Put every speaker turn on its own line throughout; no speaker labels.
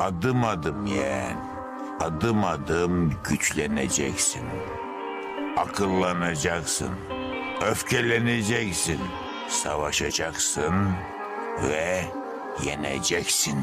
Adım adım yeğen. Adım adım güçleneceksin. Akıllanacaksın. Öfkeleneceksin. Savaşacaksın ve yeneceksin.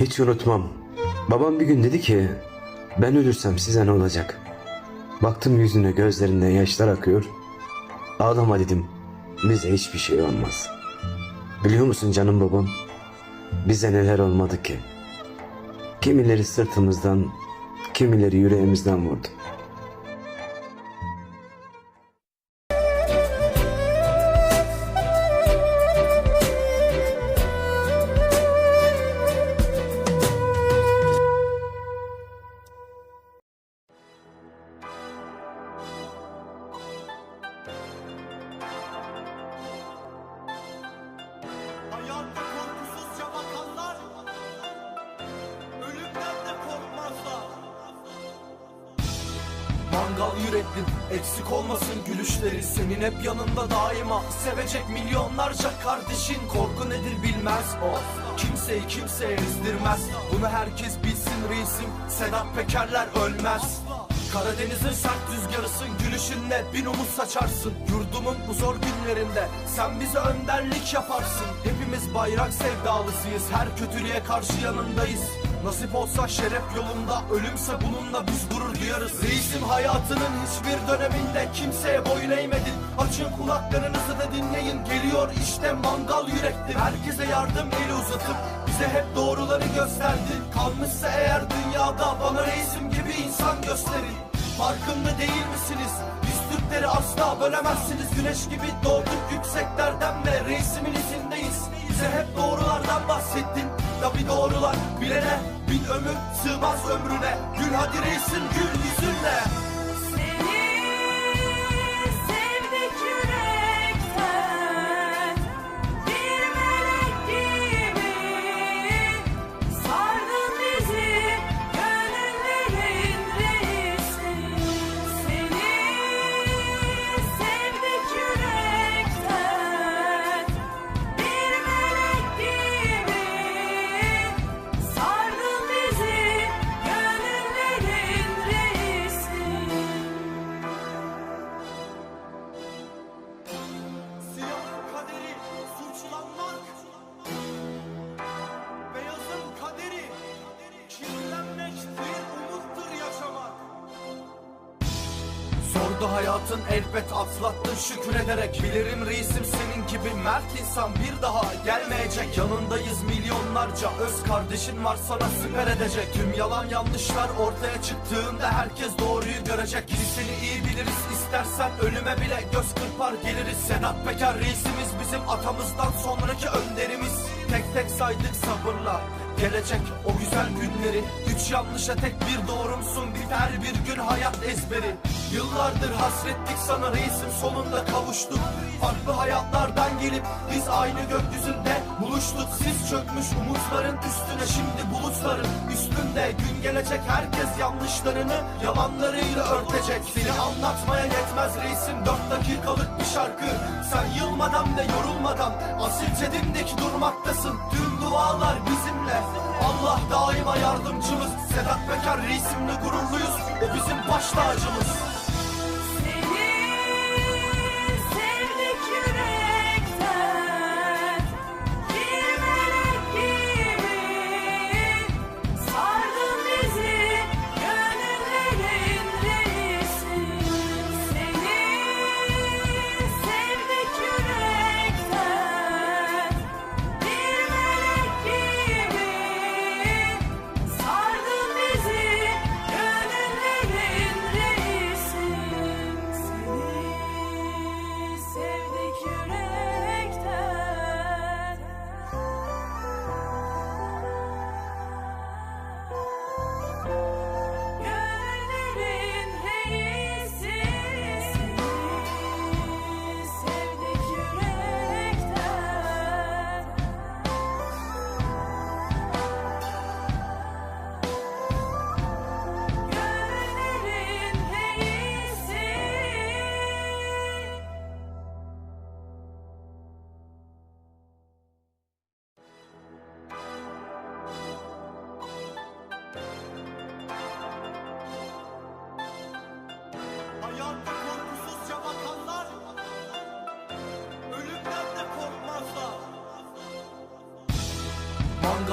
Hiç unutmam. Babam bir gün dedi ki ben ölürsem size ne olacak? Baktım yüzüne gözlerinden yaşlar akıyor. Ağlama dedim. Bize hiçbir şey olmaz. Biliyor musun canım babam? Bize neler olmadı ki? Kimileri sırtımızdan, kimileri yüreğimizden vurdu.
Mangal yürekli eksik olmasın gülüşleri. Senin hep yanında daima. Sevecek milyonlarca kardeşin. Korku nedir bilmez o. Kimseyi kimseye ezdirmez. Bunu herkes bilsin reisim. Sedat Pekerler ölmez. Karadeniz'in sert rüzgarısın. Gülüşünle bin umut saçarsın. Yurdumun bu zor günlerinde Sen bize önderlik yaparsın. Hepimiz bayrak sevdalısıyız. Her kötülüğe karşı yanındayız Nasip olsa şeref yolunda Ölümse bununla biz gurur duyarız. Reisim hayatının hiçbir döneminde Kimseye boyun eğmedin. Açın kulaklarınızı da dinleyin Geliyor işte mangal yürekli Herkese yardım eli uzatıp Bize hep doğruları gösterdin. Kalmışsa eğer dünyada Bana reisim gibi insan gösterin. Farkında değil misiniz? Biz Türkleri asla bölemezsiniz. Güneş gibi doğduk yükseklerden ve reisimin izindeyiz. Bize hep doğrulardan bahsettin Tabi doğrular bilene bin ömür sığmaz ömrüne. Gül hadi reisim gül yüzünle Zordu hayatın elbet atlattın şükür ederek Bilirim reisim senin gibi mert insan. Bir daha gelmeyecek. Yanındayız milyonlarca. Öz kardeşin var sana siper edecek. Tüm yalan yanlışlar ortaya çıktığında herkes doğruyu görecek. Biz seni iyi biliriz. İstersen ölüme bile göz kırpar geliriz. Sedat Peker reisimiz bizim atamızdan sonraki önderimiz. Tek tek saydık sabırla. Gelecek o güzel günleri. Üç yanlışa tek bir doğrumsun. Biter bir gün hayat ezberi Yıllardır hasrettik sana reisim sonunda kavuştuk. Farklı hayatlardan gelip biz aynı gökyüzünde buluştuk. Siz çökmüş umutların üstüne şimdi bulutların üstünde. Gün gelecek herkes yanlışlarını yalanlarıyla örtecek. Seni anlatmaya yetmez reisim dört dakikalık bir şarkı. Sen yılmadan ve yorulmadan asil cedimdeki durmaktasın. Tüm dualar bizimle. Allah daima yardımcımız. Sedat Peker reisimle gururluyuz. O bizim baş tacımız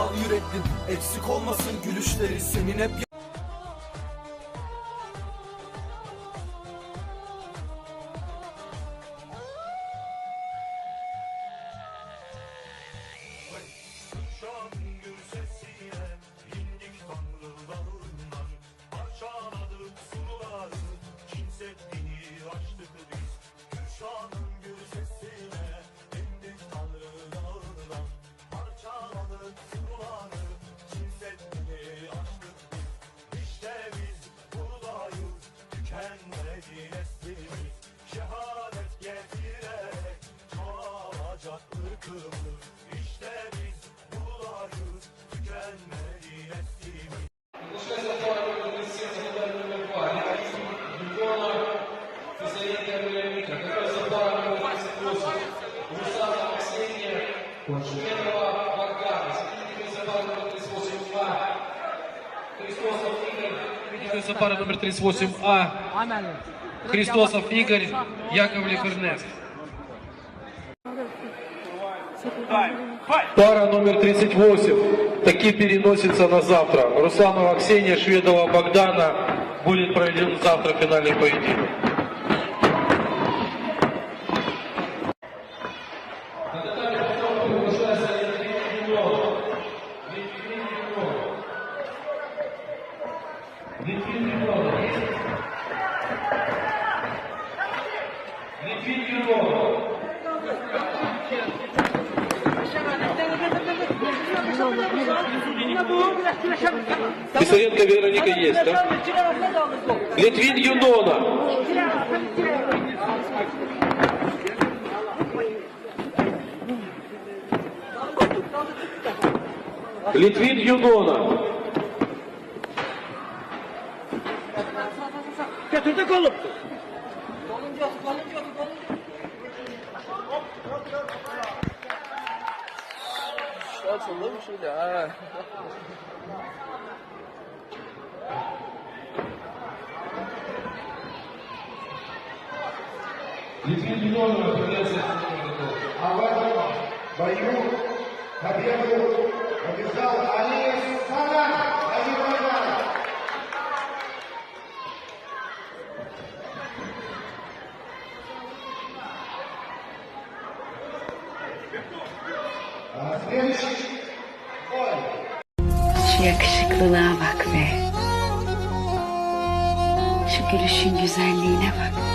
Mangal yüreklim eksik olmasın gülüşleri. Senin hep
Фиксируется пара номер 38А. Христосов Игорь, Яковлев Эрнест. Пара номер 38 таки переносится на завтра. Русланова Ксения, Шведова Богдана будет проведен завтра финальный поединок. Писаренко Вероника есть, да? Литвин Юнона. Литвин Юнона.
no solution. Uh. You? Let's go.
Şu yakışıklılığa bak be. Şu gülüşün güzelliğine bak.